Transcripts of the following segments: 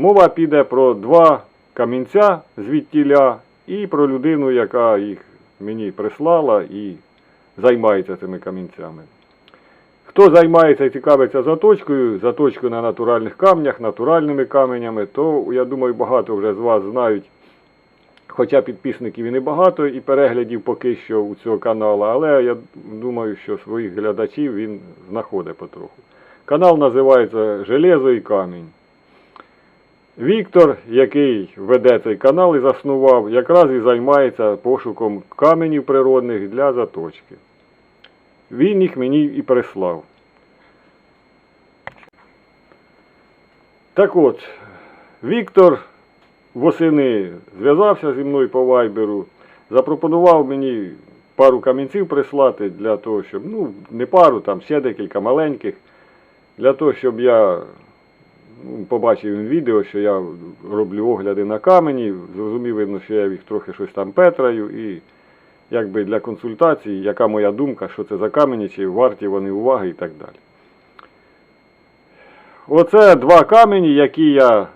Мова піде про два камінця звідтіля і про людину, яка їх мені прислала і займається цими камінцями. Хто займається і цікавиться заточкою, заточкою на натуральних камнях, натуральними каменями, то я думаю, багато вже з вас знають. Хоча підписників і небагато, і переглядів поки що у цього каналу, але я думаю, що своїх глядачів він знаходить потроху. Канал називається Железо і камінь. Віктор, який веде цей канал і заснував, якраз і займається пошуком каменів природних для заточки. Він їх мені і прислав. Так от, Віктор восени зв'язався зі мною по вайберу, запропонував мені пару камінців прислати для того, щоб, ну, не пару, там ще декілька маленьких, для того, щоб я побачив він відео, що я роблю огляди на камені, зрозумів, видно, що я їх трохи щось там петраю і якби для консультації, яка моя думка, що це за камені, чи варті вони уваги і так далі. Оце два камені, які я, е,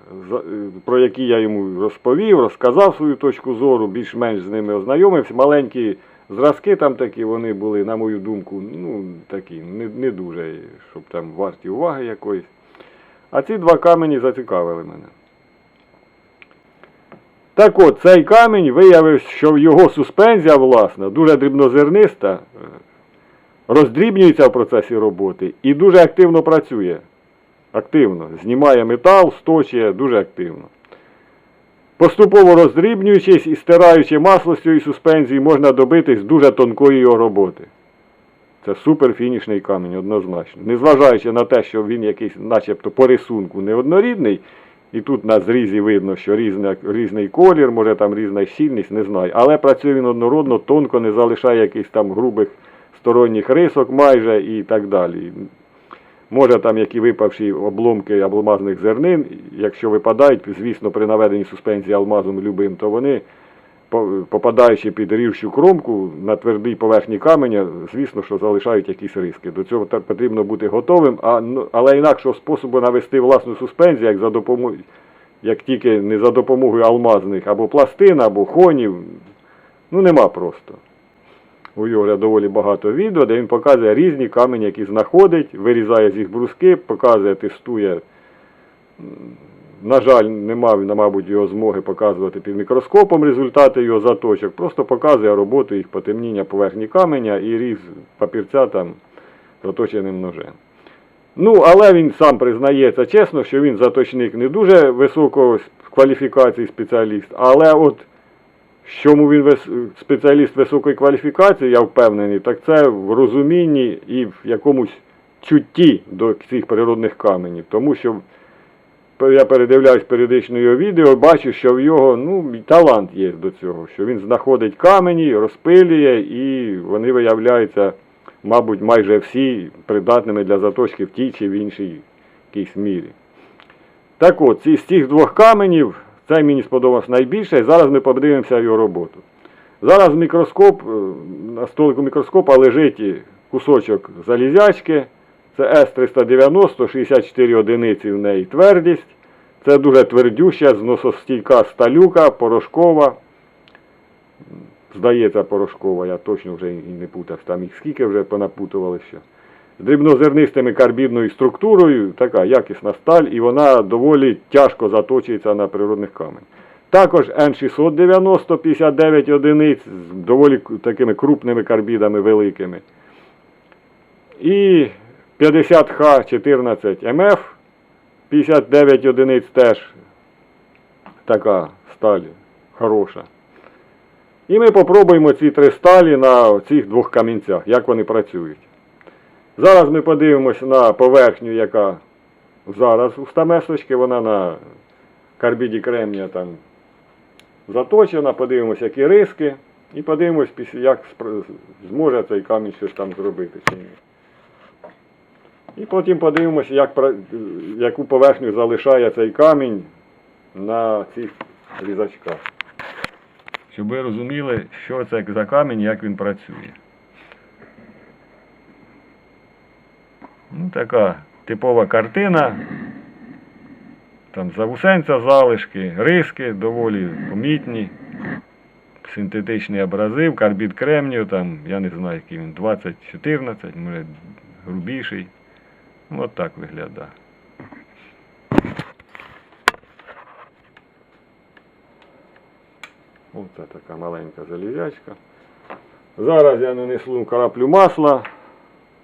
про які я йому розповів, розказав свою точку зору, більш-менш з ними ознайомився. Маленькі зразки там такі, вони були, на мою думку, ну, такі, не, не дуже, щоб там варті уваги якоїсь. А ці два камені зацікавили мене. Так от, цей камінь виявився, що його суспензія, власна, дуже дрібнозерниста, е, роздрібнюється в процесі роботи і дуже активно працює. Активно. Знімає метал, сточує дуже активно. Поступово роздрібнюючись і стираючи масло з цієї суспензії, можна добитись дуже тонкої його роботи. Це суперфінішний камінь, однозначно. Незважаючи на те, що він якийсь, начебто, по рисунку неоднорідний, і тут на зрізі видно, що різна, різний колір, може там різна щільність, не знаю. Але працює він однородно, тонко, не залишає якихось там грубих сторонніх рисок майже і так далі. Може там які випавші обломки алмазних зернин, якщо випадають, звісно, при наведенні суспензії алмазом любим, то вони, попадаючи під рівщу кромку на твердій поверхні каменя, звісно, що залишають якісь риски. До цього потрібно бути готовим, а, ну, але інакшого способу навести власну суспензію, як, за допомогою, як тільки не за допомогою алмазних або пластин, або хонів, ну нема просто. У Йоля доволі багато відео, де він показує різні камені, які знаходить, вирізає з їх бруски, показує, тестує. На жаль, не мав, мабуть, його змоги показувати під мікроскопом результати його заточок. Просто показує роботу їх потемніння поверхні каменя і різ папірця там заточеним ножем. Ну, але він сам признається чесно, що він заточник не дуже високої кваліфікації спеціаліст, але от чому він вис- спеціаліст високої кваліфікації, я впевнений, так це в розумінні і в якомусь чутті до цих природних каменів. Тому що я передивляюсь періодично його відео, бачу, що в його ну, талант є до цього, що він знаходить камені, розпилює, і вони виявляються, мабуть, майже всі придатними для заточки в тій чи в іншій якійсь мірі. Так от, з цих двох каменів, цей мені сподобався найбільше, і зараз ми подивимося його роботу. Зараз мікроскоп, е, на столику мікроскопа лежить кусочок залізячки, це С390, 64 одиниці в неї твердість. Це дуже твердюща, зносостійка сталюка, порошкова. Здається, порошкова, я точно вже і не путав, там їх скільки вже понапутували ще. З дрібнозернистими карбідною структурою, така якісна сталь, і вона доволі тяжко заточується на природних каменях. Також Н690 59 одиниць з доволі такими крупними карбідами великими. І 50Х14 МФ 59 одиниць теж така сталь хороша. І ми попробуємо ці три сталі на цих двох камінцях, як вони працюють. Зараз ми подивимося на поверхню, яка зараз у стамесочки, вона на карбіді кремнія там заточена, подивимося, які риски, і подивимось, як зможе цей камінь щось там зробити чи ні. І потім подивимося, як, яку поверхню залишає цей камінь на цих різачках. Щоб ви розуміли, що це за камінь, як він працює. Ну, така типова картина. Там завусенця залишки, риски доволі помітні. Синтетичний абразив, карбід кремнію, там, я не знаю, який він, 20-14, може грубіший. Ну, От так виглядає. Оце така маленька залізячка. Зараз я нанесу краплю масла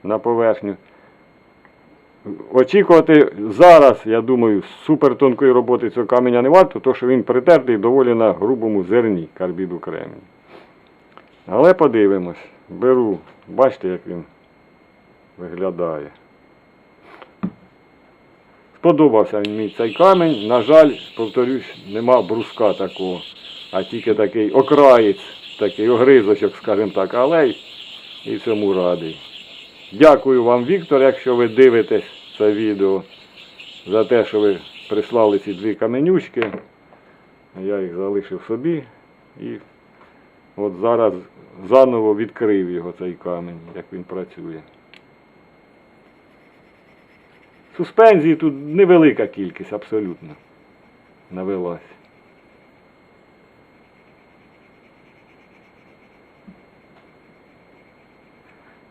на поверхню. Очікувати зараз, я думаю, супер тонкої роботи цього каменя не варто, тому що він притертий доволі на грубому зерні карбіду кремнію. Але подивимось. Беру, бачите, як він виглядає. Сподобався мені цей камінь. На жаль, повторюсь, нема бруска такого, а тільки такий окраєць, такий огризочок, скажімо так, але і цьому радий. Дякую вам, Віктор, якщо ви дивитесь це відео, за те, що ви прислали ці дві каменючки. Я їх залишив собі і от зараз заново відкрив його цей камінь, як він працює. Суспензії тут невелика кількість, абсолютно. Навелась.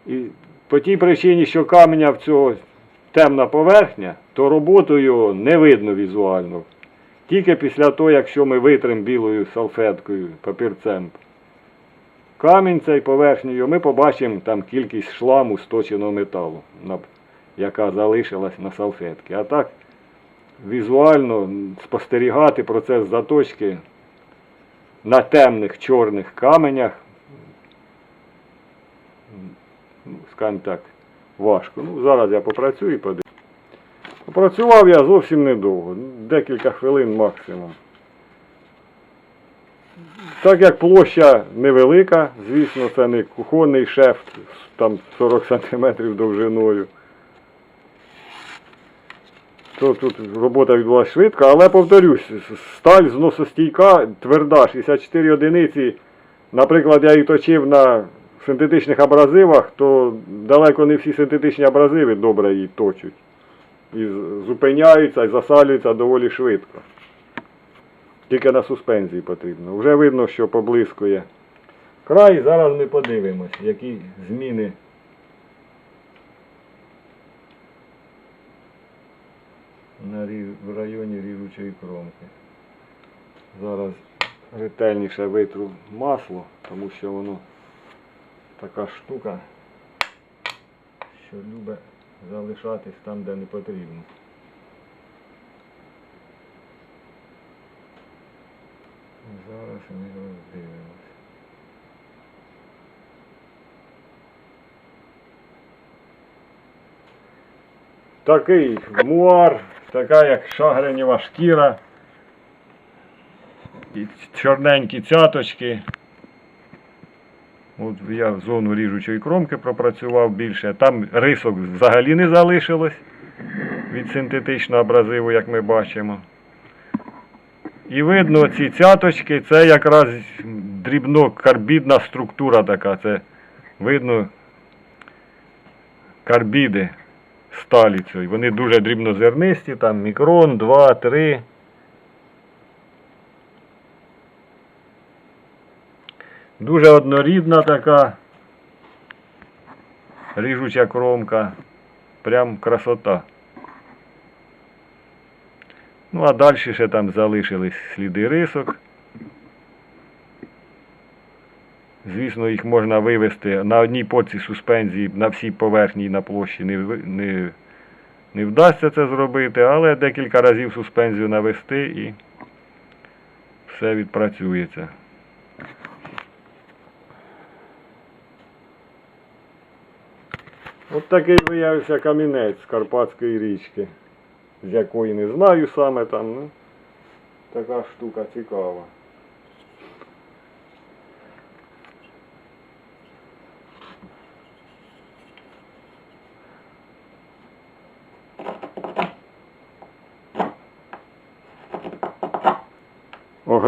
І по тій причині, що каменя в цього темна поверхня, то роботу його не видно візуально. Тільки після того, якщо ми витримо білою салфеткою, папірцем. Камінь цей поверхнею, ми побачимо там кількість шламу сточеного металу, яка залишилась на салфетці. А так візуально спостерігати процес заточки на темних чорних каменях ну, скажімо так, важко. Ну, зараз я попрацюю і подивлюсь. Попрацював я зовсім недовго, декілька хвилин максимум. Так як площа невелика, звісно, це не кухонний шеф, там 40 см довжиною. То тут робота відбулася швидко, але повторюсь, сталь зносостійка, тверда, 64 одиниці. Наприклад, я її точив на синтетичних абразивах, то далеко не всі синтетичні абразиви добре її точать. І зупиняються і засалюються доволі швидко. Тільки на суспензії потрібно. Вже видно, що поблискує край. Зараз ми подивимось, які зміни. На рі- в районі ріжучої кромки. Зараз ретельніше витру масло, тому що воно така штука, що любить залишатись там, де не потрібно. Зараз ми роздивимось. Такий муар, така як шагренєва шкіра. І чорненькі цяточки. От я в зону ріжучої кромки пропрацював більше. Там рисок взагалі не залишилось від синтетичного абразиву, як ми бачимо. І видно, ці цяточки, це якраз дрібно-карбідна структура така. Це видно карбіди сталі цієї. Вони дуже дрібнозернисті, там мікрон, 2, 3. Дуже однорідна така ріжуча кромка. Прям красота. Ну, а далі ще там залишились сліди рисок. Звісно, їх можна вивести на одній поці суспензії на всій поверхні на площі не, не, не вдасться це зробити, але декілька разів суспензію навести і все відпрацюється. От такий виявився камінець з Карпатської річки, з якої не знаю саме там, ну, така штука цікава.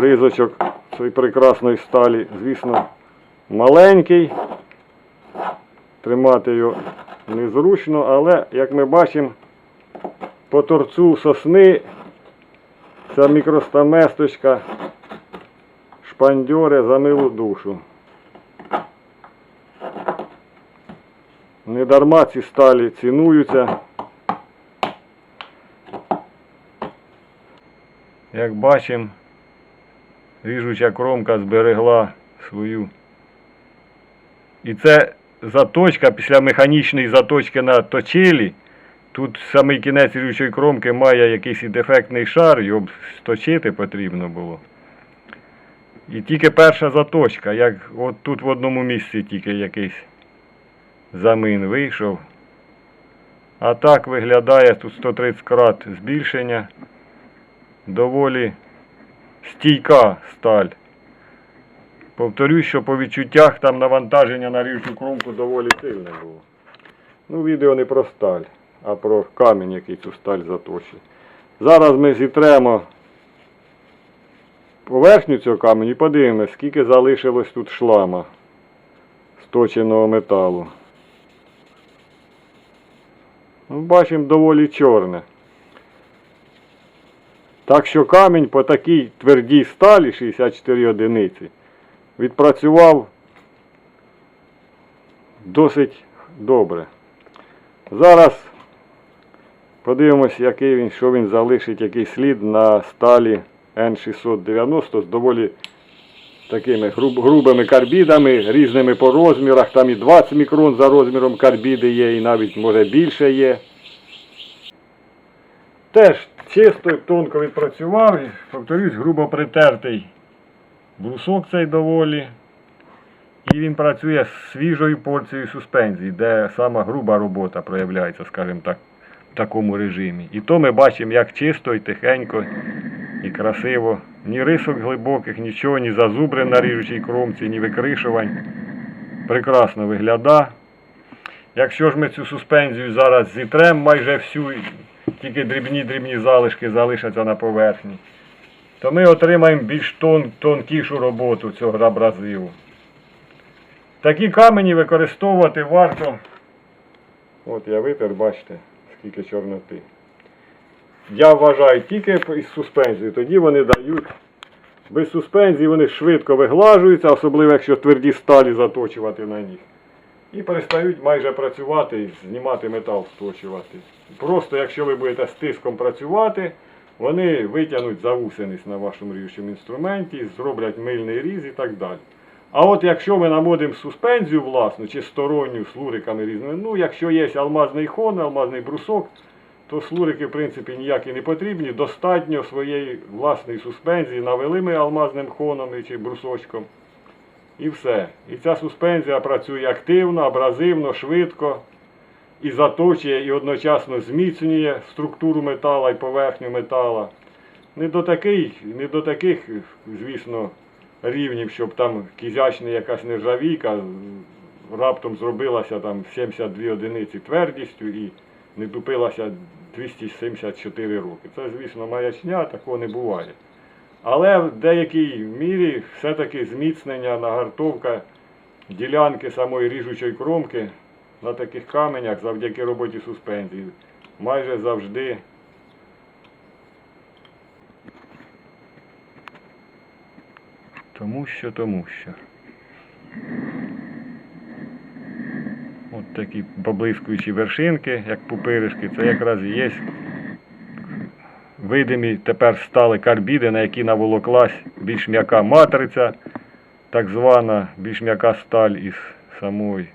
Огризочок цієї прекрасної сталі, звісно, маленький. Тримати його незручно, але, як ми бачимо, по торцу сосни Ця мікростаместочка, шпандьори за милу душу. Не дарма ці сталі цінуються. Як бачимо, ріжуча кромка зберегла свою. І це заточка після механічної заточки на точилі. Тут самий кінець ріжучої кромки має якийсь і дефектний шар, його сточити потрібно було. І тільки перша заточка, як от тут в одному місці тільки якийсь замин вийшов. А так виглядає тут 130 крат збільшення. Доволі стійка сталь. Повторюсь, що по відчуттях там навантаження на ріжучу кромку доволі сильне було. Ну, відео не про сталь, а про камінь, який цю сталь заточить. Зараз ми зітремо поверхню цього каменю і подивимося, скільки залишилось тут шлама сточеного металу. Ну, бачимо доволі чорне. Так що камінь по такій твердій сталі 64 одиниці відпрацював досить добре. Зараз подивимось, який він, що він залишить, який слід на сталі N690 з доволі такими груб- грубими карбідами, різними по розмірах. Там і 20 мікрон за розміром карбіди є, і навіть може більше є. Теж чисто, тонко відпрацював, повторюсь, грубо притертий брусок цей доволі. І він працює з свіжою порцією суспензії, де сама груба робота проявляється, скажімо так, в такому режимі. І то ми бачимо, як чисто і тихенько і красиво. Ні рисок глибоких, нічого, ні зазубрин на ріжучій кромці, ні викришувань. Прекрасно виглядає. Якщо ж ми цю суспензію зараз зітрем майже всю, тільки дрібні-дрібні залишки залишаться на поверхні, то ми отримаємо більш тон, тонкішу роботу цього абразиву. Такі камені використовувати варто. От я витер, бачите, скільки чорноти. Я вважаю тільки із суспензією, тоді вони дають. Без суспензії вони швидко виглажуються, особливо якщо тверді сталі заточувати на них. І перестають майже працювати і знімати метал, сточувати. Просто якщо ви будете з тиском працювати, вони витягнуть завусеність на вашому ріжучому інструменті, зроблять мильний різ і так далі. А от якщо ми наводимо суспензію власну чи сторонню з луриками різними, ну якщо є алмазний хон, алмазний брусок, то слурики, в принципі, ніякі не потрібні. Достатньо своєї власної суспензії навели ми алмазним хоном чи брусочком. І все. І ця суспензія працює активно, абразивно, швидко і заточує, і одночасно зміцнює структуру метала і поверхню метала. Не до таких, не до таких, звісно, рівнів, щоб там кізячна якась нержавійка раптом зробилася там 72 одиниці твердістю і не тупилася 274 роки. Це, звісно, маячня, такого не буває. Але в деякій мірі все-таки зміцнення, нагартовка ділянки самої ріжучої кромки на таких каменях завдяки роботі суспензії майже завжди Тому що, тому що. От такі поблискуючі вершинки, як пупиришки, це якраз і є видимі тепер стали карбіди, на які наволоклась більш м'яка матриця, так звана більш м'яка сталь із самої,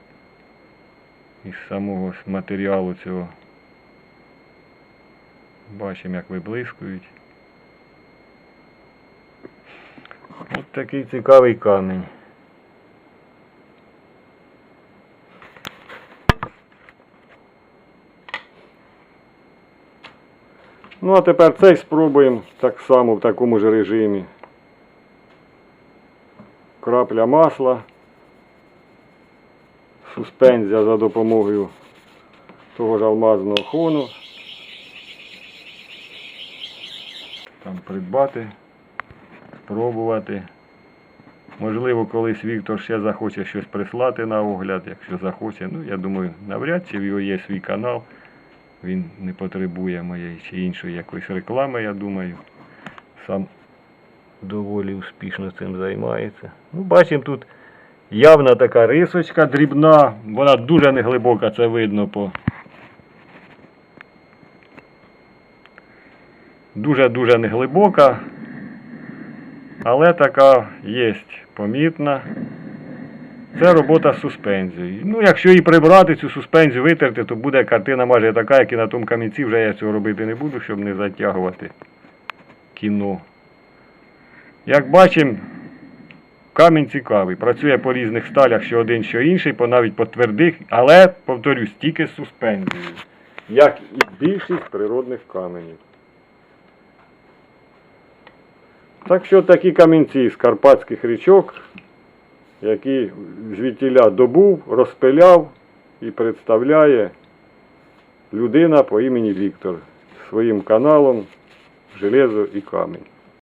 із самого матеріалу цього. Бачимо, як виблискують. От такий цікавий камінь. Ну а тепер цей спробуємо так само в такому ж режимі. Крапля масла. Суспензія за допомогою того ж алмазного хону. Там придбати, спробувати. Можливо, колись Віктор ще захоче щось прислати на огляд, якщо захоче. Ну, я думаю, навряд чи в його є свій канал. Він не потребує моєї чи іншої якоїсь реклами, я думаю. сам доволі успішно цим займається. Ну, бачимо тут явна така рисочка дрібна, вона дуже неглибока, це видно по. Дуже-дуже неглибока, але така є помітна. Це робота з суспензією. Ну, якщо її прибрати, цю суспензію витерти, то буде картина майже така, як і на тому камінці. Вже я цього робити не буду, щоб не затягувати кіно. Як бачимо, камінь цікавий. Працює по різних сталях, що один, що інший, по навіть по твердих, але, повторюсь, тільки з суспензією. Як і більшість природних каменів. Так що такі камінці з карпатських річок, які звідтіля добув, розпиляв і представляє людина по імені Віктор своїм каналом Железо і камінь.